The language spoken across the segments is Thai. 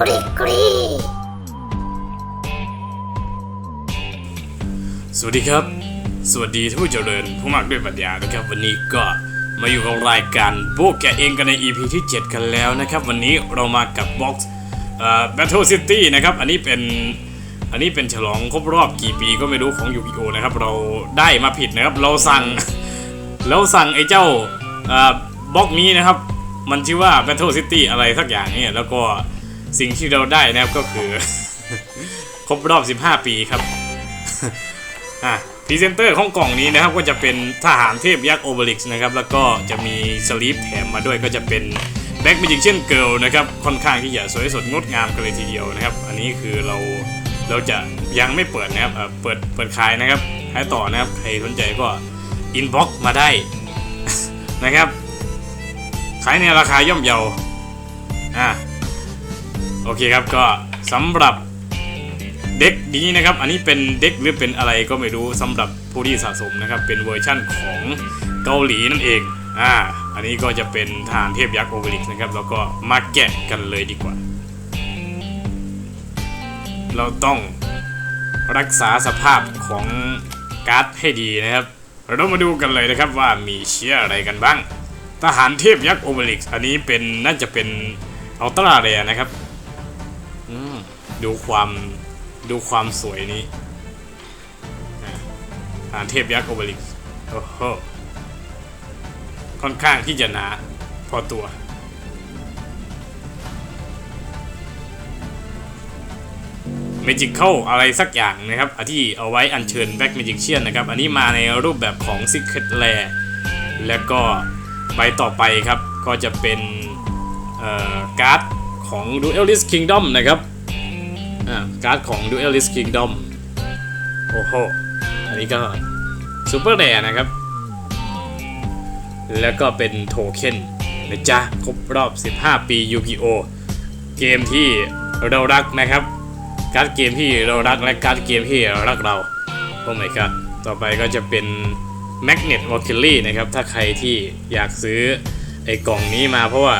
กรีกรีสวัสดีครับ สวัสดีท่านผู้เจริญผู้มากด้วยปัญญานะครับ วันนี้ก็มาอยู่กับรายการโบกแกเองกันใน EP ที่ 7 กันแล้วนะครับ วันนี้เรามากับ Box เอ่อ Battle City นะครับ อันนี้เป็นอันนี้เป็นฉลองครบรอบกี่ปีก็ไม่รู้ของยูกิโอนะครับ เราได้มาผิดนะครับ เราสั่ง เราสั่งไอ้เจ้าเอ่อบล็อกนี้นะครับ มันชื่อว่า Battle City อะไรสักอย่างเนี่ยแล้วก็ สิ่งที่เราได้นะครับก็คือ ครบรอบ 15 ปีครับอะพรีเซนเตอร์ของกล่องนี้นะครับก็จะเป็นทหารเทพยักษ์โอเบลิกนะครับ แล้วก็จะมีสลีปแถมมาด้วยก็จะเป็นแบ็ก m มจิกเช่นเกิลนะครับค่อนข้างที่จะสวยสดงดงามกันเลยทีเดียวนะครับ อันนี้คือเราเราจะยังไม่เปิดนะครับเปิดเปิดขายนะครับขายต่อนะครับใครสนใจก็อินบ็อกมาได้นะครับ ขายในราคาย่อมเยาอะ โอเคครับก็สำหรับเด็กนี้นะครับ อันนี้เป็นเด็กหรือเป็นอะไรก็ไม่รู้สำหรับผู้ที่สะสมนะครับ เป็นเวอร์ชั่นของเกาหลีนั่นเองอ่าอันนี้ก็จะเป็นทหารเทพยักษ์โอเวลิกนะครับ แล้วก็มาแกะกันเลยดีกว่า เราต้องรักษาสภาพของการ์ดให้ดีนะครับ เรามาดูกันเลยนะครับว่ามีเชื่ออะไรกันบ้าง ทหารเทพยักษ์โอเวลิกอันนี้เป็นน่าจะเป็นอัลตร้าเรียนะครับ ดูความดูความสวยนี้อะฐานเทพยักษ์โอเบลิกโอ้โหค่อนข้างที่จะหนาพอตัว เมจิกเข้าอะไรสักอย่างนะครับ ที่เอาไว้อัญเชิญแบ็กเมจิกเชียนนะครับ อันนี้มาในรูปแบบของ Secret l a i r แล้วก็ใบต่อไปครับ ก็จะเป็นการ์ด ของ Duelist Kingdom นะครับ อ่า การ์ดของ Duelist Kingdom โอ้โห อันนี้ก็ซูเปอร์แรนะครับ แล้วก็เป็นโทเค็นนะจ๊ะ ครบรอบ 15 ปียูกิโอเกมที่เรารักนะครับ การ์ดเกมที่เรารักและการ์ดเกมที่รักเรา โอ้ my god ต่อไปก็จะเป็น Magnet w a l k y r i นะครับ ถ้าใครที่อยากซื้อไอ้กล่องนี้มาเพราะว่า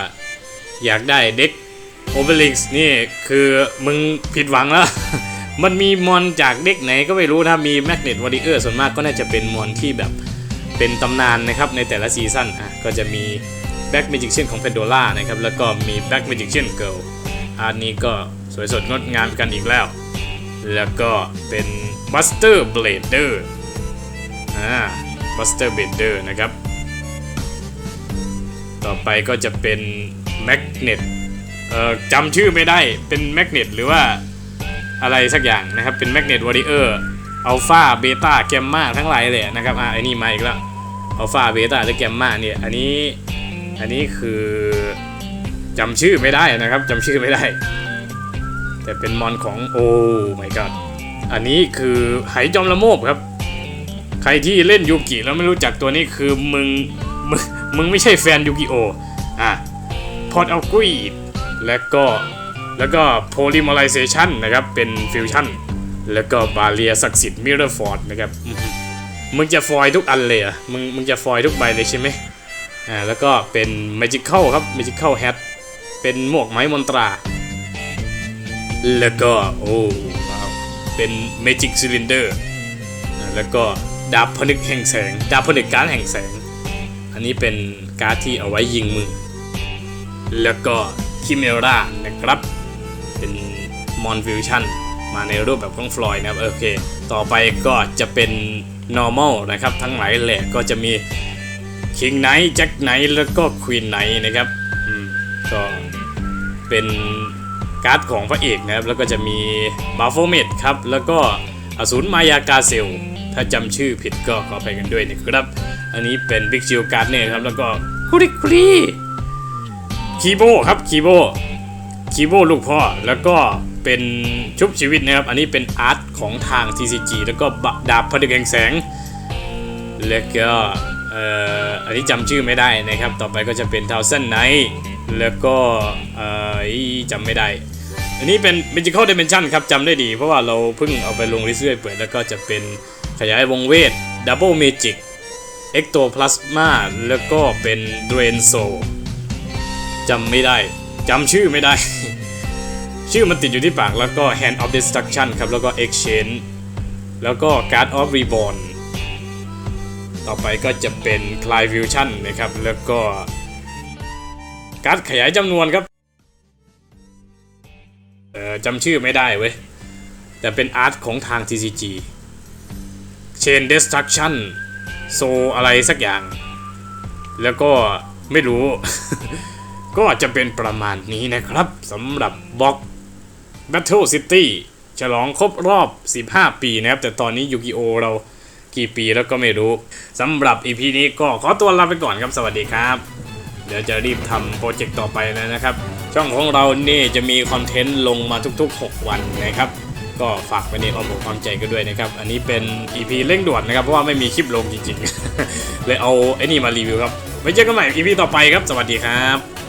อยากได้เด็ก โอเบลิกซ์นี่คือมึงผิดหวังแล้ว มันมีมอนจากเด็กไหนก็ไม่รู้นะ มีแมกเนตวอริเออร์ส่วนมากก็น่าจะเป็นมอนที่แบบเป็นตำนานนะครับในแต่ละซีซั่นอะก็จะมีแบ็กเมจิกเช่นของเพนโดล่านะครับ แล้วก็มีแบ็กเมจิกเช่นเกิลอันนี้ก็สวยสดงดงามกันอีกแล้ว แล้วก็เป็นบัสเตอร์เบลเดอร์อ่าบัสเตอร์เบลเดอร์นะครับ ต่อไปก็จะเป็นแมกเนต เอ่อจำชื่อไม่ได้เป็นแมกเนตหรือว่าอะไรสักอย่างนะครับ เป็นแมกเนตวอริเออร์อัลฟาเบต้าแกมมาทั้งหลายเลยนะครับอะไอ้นี่มาอีกแล้วอัลฟาเบต้าหรือแกมมาเนี่ยอันนี้อันนี้คือจำชื่อไม่ได้นะครับจำชื่อไม่ได้ แต่เป็นมอนของโอ้ my god อันนี้คือไหจอมละโมบครับ ใครที่เล่นยูกิแล้วไม่รู้จักตัวนี้คือมึงมึงมึงไม่ใช่แฟนยูกิโออะพอร์ตเอากุย แล้วก็แล้วก็ polymerization นะครับเป็นฟิวชั่นแล้วก็บาเรียศักดิ์สิทธิ์มิเรอร์ฟอร์ดนะครับอื้อหือมึงจะฟอยทุกอันเลยเหรอะมึงมึงจะฟอยทุกใบเลยใช่ไหมอ่าแล้วก็เป็น magical ครับ magical hat เป็นหมวกไม้มนตรา แล้วก็โอ้ว้าวเป็น magic cylinder อ่าแล้วก็ดาบผนึกแห่งแสงดาบผนึกการดแห่งแสง อันนี้เป็นการ์ดที่เอาไว้ยิงมือ แล้วก็ คิเมรานะครับ เป็นมอนฟิวชั่นมาในรูปแบบของฟลอยด์นะครับโอเค ต่อไปก็จะเป็น normal นะครับ ทั้งหลายแหละก็จะมี King Knight Jack Knight แล้วก็ Queen Knight นะครับก็เป็นการ์ดของพระเอกนะครับ แล้วก็จะมีบาโฟเมดครับ แล้วก็อสูรมายากาเซล ถ้าจำชื่อผิดก็ขออภัยกันด้วยนะครับ อันนี้เป็นบิ๊กจิลการ์ดเนี่ยครับ แล้วก็คุริคุริ คีโบครับคีโบคีโบลูกพ่อแล้วก็เป็นชุบชีวิตนะครับ อันนี้เป็นอาร์ตของทาง TCG แล้วก็ดาบผดึกแห่งแสง แล้วก็อันนี้จำชื่อไม่ได้นะครับ ต่อไปก็จะเป็นทาวเซนไนท์แล้วก็อ่ออีจำไม่ได้ อันนี้เป็น Magical Dimension ครับจำได้ดี เพราะว่าเราเพิ่งเอาไปลงริเรื่อยเปิด แล้วก็จะเป็นขยายวงเวท Double Magic Ectoplasma แล้วก็เป็น Drain Soul จำไม่ได้จำชื่อไม่ได้ ชื่อมันติดอยู่ที่ปากแล้วก็ Hand of Destruction ครับ แล้วก็ Exchange แล้วก็ Guard of Reborn ต่อไปก็จะเป็น c l i Fusion นะครับ แล้วก็การ์ดขยายจำนวนครับเออจำชื่อไม่ได้เว้ย แต่เป็นอาร์ตของทาง TCG Chain Destruction โซอะไรสักอย่าง แล้วก็ไม่รู้ ก็จะเป็นประมาณนี้นะครับสำหรับบล็อก Battle City ฉลองครบรอบ 15 ปีนะครับ แต่ตอนนี้ยูกิโอเรากี่ปีแล้วก็ไม่รู้สำหรับ EP นี้ก็ขอตัวลาไปก่อนครับสวัสดีครับ เดี๋ยวจะรีบทำโปรเจกต์ต่อไปแล้วนะครับ ช่องของเรานี่จะมีคอนเทนต์ลงมาทุก ๆ 6 วันนะครับ ก็ฝากไว้ในอ้อมอกอ้อมใจกันด้วยนะครับ อันนี้เป็น EP เร่งด่วนนะครับ เพราะว่าไม่มีคลิปลงจริงๆ เลยเอาไอ้นี่มารีวิวครับไว้เจอกันใหม่ EP ต่อไปครับ สวัสดีครับ